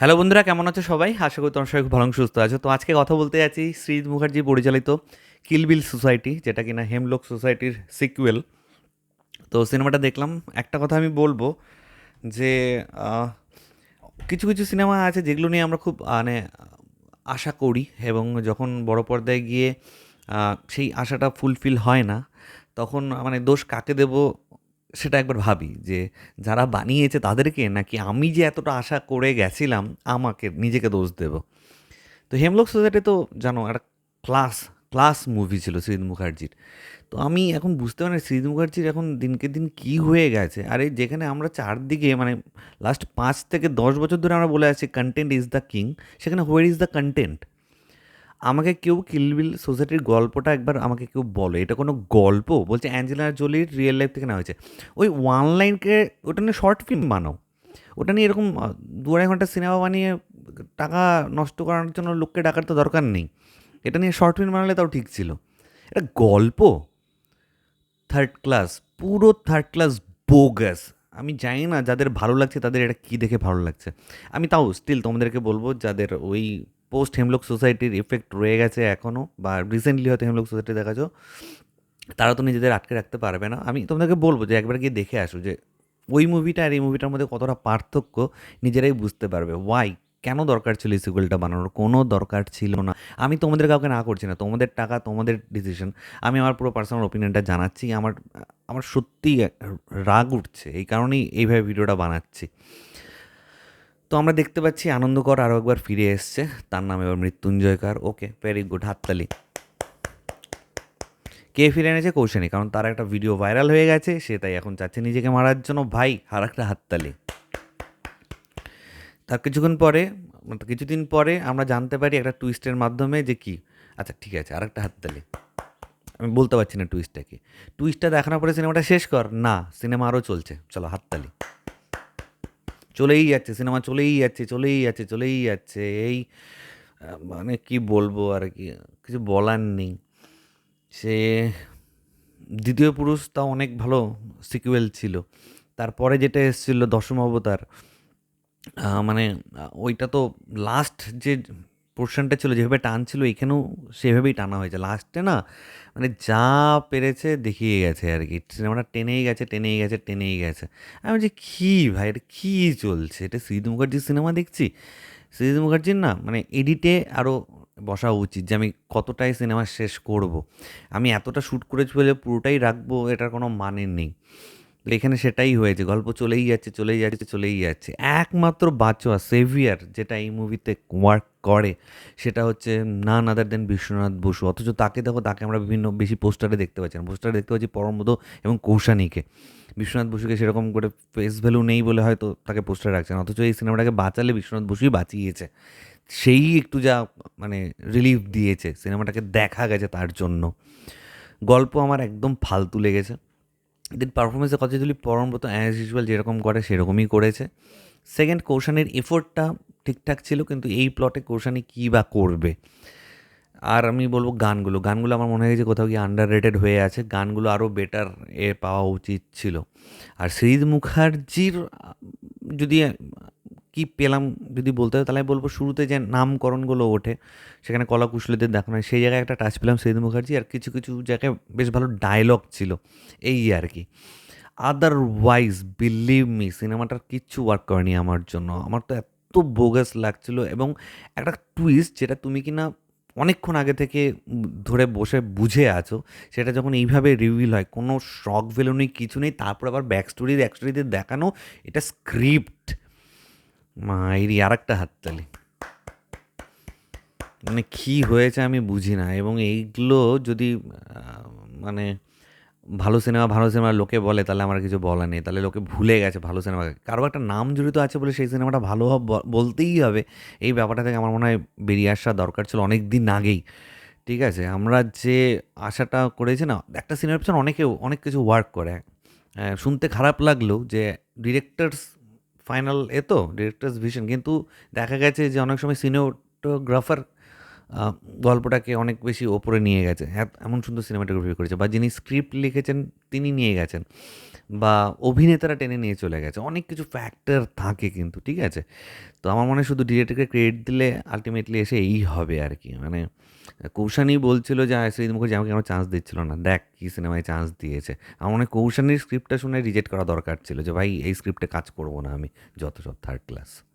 Hello বন্ধুরা, কেমন আছো সবাই? আশা করি তোমার সবাই খুব ভালো, সুস্থ আছো। তো আজকে কথা বলতে যাচ্ছি শ্রীজ মুখার্জি পরিচালিত কিলবিল সোসাইটি, যেটা কিনা হেমলোক সোসাইটির সিকুয়েল তো সিনেমাটা দেখলাম। একটা কথা আমি বলব যে কিছু কিছু সিনেমা আছে যেগুলো নিয়ে আমরা খুব মানে আশা করি এবং যখন বড় পর্দায় গিয়ে সেই আশাটা ফুলফিল হয় না, তখন মানে দোষ কাকে দেব সেটা একবার ভাবি যে যারা বানিয়েছে তাদেরকে নাকি আমি যে এতটা আশা করে গেছিলাম, আমাকে নিজেকে দোষ দেব। তো হেমলোক সোসাইটি তো জানো একটা ক্লাস ক্লাস মুভি ছিল শ্রীদ মুখার্জির। তো আমি এখন বুঝতে পারি শ্রীদ মুখার্জির এখন দিনকে দিন কি হয়ে গেছে। আরে যেখানে আমরা চারদিকে মানে লাস্ট পাঁচ থেকে দশ বছর ধরে আমরা বলে আছি কন্টেন্ট ইজ দ্য কিং সেখানে হোয়ার ইজ দ্য কন্টেন্ট আমাকে কেউ কিলবিল সোসাইটির গল্পটা একবার আমাকে কেউ বলো। এটা কোনো গল্প? বলছে অ্যাঞ্জেলা জোলির রিয়েল লাইফ থেকে নেওয়া হয়েছে। ওই ওয়ান লাইনকে ওটা নিয়ে শর্ট ফিল্ম বানাও। ওটা নিয়ে এরকম দু আড়াই ঘণ্টা সিনেমা বানিয়ে টাকা নষ্ট করার জন্য লোককে ডাকার তো দরকার নেই। এটা নিয়ে শর্ট ফিল্ম বানালে তাও ঠিক ছিল। এটা গল্প? থার্ড ক্লাস পুরো থার্ড ক্লাস বোগাস আমি জানি না যাদের ভালো লাগছে তাদের এটা কী দেখে ভালো লাগছে। আমি তাও স্টিল তোমাদেরকে বলব, যাদের ওই পোস্ট হেমলক সোসাইটির এফেক্ট রয়ে গেছে এখনও বা রিসেন্টলি হয়তো হেমলক সোসাইটি দেখাছো তারা তো নিজেদের আটকে রাখতে পারবে না। আমি তোমাদেরকে বলব যে একবার গিয়ে দেখে আসো যে ওই মুভিটা আর এই মুভিটার মধ্যে কতটা পার্থক্য নিজেরাই বুঝতে পারবে। ওয়াই কেন দরকার ছিল এই সিকুয়েলটা বানানোর? কোনো দরকার ছিল না। আমি তোমাদের কাউকে না করছি না। তোমাদের টাকা, তোমাদের ডিসিশন আমি আমার পুরো পার্সোনাল ওপিনিয়নটা জানাচ্ছি। আমার আমার সত্যিই রাগ উঠছে। এই কারণেই এইভাবে ভিডিওটা বানাচ্ছি। তো আমরা দেখতে পাচ্ছি আনন্দকর আরও একবার ফিরে এসছে। তার নাম এবার মৃত্যুঞ্জয়কার। ওকে ভেরি গুড হাততালি। কে ফিরে এনেছে? কৌশানী, কারণ তার একটা ভিডিও ভাইরাল হয়ে গেছে, সে তাই এখন চাচ্ছে নিজেকে মারার জন্য। ভাই, আর একটা হাততালি। তার কিছুক্ষণ পরে মানে কিছুদিন পরে আমরা জানতে পারি একটা টুইস্টের মাধ্যমে যে কি? আচ্ছা ঠিক আছে, আর একটা হাততালি। আমি বলতে পারছি না টুইস্টটা কি। টুইস্টটা দেখানোর পরে সিনেমাটা শেষ কর। না সিনেমা আরও চলছে। চলো, হাততালি। চলেই যাচ্ছে, সিনেমা চলেই যাচ্ছে চলেই যাচ্ছে চলেই যাচ্ছে, এই মানে কি বলব আর কি, কিছু বলার নেই। সে, দ্বিতীয় পুরুষ তা অনেক ভালো সিকুয়েল ছিল। তারপরে যেটা এসেছিল দশম অবতার মানে ওইটা তো লাস্ট যে পোর্শনটা ছিল, যেভাবে টানছিল, এখানেও সেভাবেই টানা হয়েছে। লাস্টে না মানে যা পেরেছে দেখিয়ে গেছে আর কি। সিনেমাটা টেনেই গেছে টেনেই গেছে টেনেই গেছে। আমি বলছি, কী ভাই, এটা কী চলছে? এটা শ্রীদ মুখার্জির সিনেমা দেখছি? শ্রীদ মুখার্জির না মানে এডিটে আরও বসা উচিত যে আমি কতটাই সিনেমা শেষ করব। আমি এতটা শ্যুট করেছি বলে পুরোটাই রাখব, এটার কোনো মানে নেই। এখানে সেটাই হয়েছে, গল্প চলেই যাচ্ছে চলেই যাচ্ছে চলেই যাচ্ছে। একমাত্র বাঁচোয়া, সেভিয়ার যেটা এই মুভিতে ওয়ার্ক করে, সেটা হচ্ছে নান আদার দেন বিশ্বনাথ বসু। অথচ তাকে দেখো, তাকে আমরা বিভিন্ন বেশি পোস্টারে দেখতে পাচ্ছি না। পোস্টারে দেখতে পাচ্ছি পরমদ এবং কৌশানীকে। বিশ্বনাথ বসুকে সেরকম করে ফেস ভ্যালু নেই বলে হয়তো তাকে পোস্টারে রাখছে না। অথচ এই সিনেমাটাকে বাঁচালে বিশ্বনাথ বসুই বাঁচিয়েছে। সেই একটু যা মানে রিলিফ দিয়েছে, সিনেমাটাকে দেখা গেছে তার জন্য। গল্প আমার একদম ফালতু লেগেছে। দেন পারফরমেন্সের কথা যদি পরমব্রত অ্যাজ ইউজুয়াল যেরকম করে সেরকমই করেছে। সেকেন্ড কৌশানের এফোর্টটা ঠিকঠাক ছিল, কিন্তু এই প্লটে কৌশানি কী বা করবে? আর আমি বলব গানগুলো। গানগুলো আমার মনে হয়েছে কোথাও গিয়ে আন্ডার রেটেড হয়ে আছে। গানগুলো আরও বেটার এ পাওয়া উচিত ছিল। আর শ্রীদ মুখার্জির, যদি কি পেলাম যদি বলতে হয়, তাহলে আমি বলব শুরুতে যে নামকরণগুলো ওঠে, সেখানে কলা কুশলীদের দেখানো হয় সেই জায়গায় একটা টাচ পেলাম শ্রীদ মুখার্জি আর কিছু কিছু জায়গায় বেশ ভালো ডায়লগ ছিল, এই আর কি। আদারওয়াইজ বিলিভ মি সিনেমাটার কিচ্ছু ওয়ার্ক করেনি আমার জন্য, আমার তো এত বোগাস লাগছিল এবং একটা টুইস্ট যেটা তুমি কি না অনেকক্ষণ আগে থেকে ধরে বসে বুঝে আছো, সেটা যখন এইভাবে রিভিল হয়, কোনো শখ ভ্যালু নেই, কিছু নেই, তারপর আবার ব্যাক স্টোরি স্টোরিতে দেখানো, এটা স্ক্রিপ্ট মাইরি আর একটা হাততালি। মানে কী হয়েছে আমি বুঝি না, এবং এইগুলো যদি মানে ভালো সিনেমা ভালো সিনেমা লোকে বলে, তাহলে আমার কিছু বলা নেই। তাহলে লোকে ভুলে গেছে ভালো সিনেমা। কারও একটা নাম জড়িত আছে বলে সেই সিনেমাটা ভালো বলতেই হবে। এই ব্যাপারটা থেকে আমার মনে হয় বেরিয়ে আসা দরকার ছিল অনেক দিন আগেই। ঠিক আছে? আমরা যে আশাটা করেছি না, একটা সিনেমার পিছনে অনেকেও, অনেক কিছু ওয়ার্ক করে। শুনতে খারাপ লাগলেও যে ডিরেক্টরস ফাইনাল এ তো ডিরেক্টার্স ভিশন কিন্তু দেখা গেছে যে অনেক সময় সিনেমাটোগ্রাফার গল্পটাকে অনেক বেশি ওপরে নিয়ে গেছে। এমন সুন্দর সিনেমাটোগ্রাফি করেছে বা যিনি স্ক্রিপ্ট লিখেছেন, তিনি নিয়ে গেছেন। বা অভিনেতারা টেনে নিয়ে চলে গেছে। অনেক কিছু ফ্যাক্টর থাকে কিন্তু, ঠিক আছে? তো আমার মনে হয় শুধু ডিরেক্টরকে ক্রেডিট দিলে আলটিমেটলি এসে এই হবে আর কি মানে কৌশানি বলছিল যে শ্রীদ মুখার্জি আমাকে আমার চান্স দিচ্ছিল না? দেখ কী সিনেমায় চান্স দিয়েছে। আমার মনে কৌশানির স্ক্রিপ্টটা শুনে রিজেক্ট করা দরকার ছিল যে, ভাই, এই স্ক্রিপ্টে কাজ করব না আমি যত সব থার্ড ক্লাস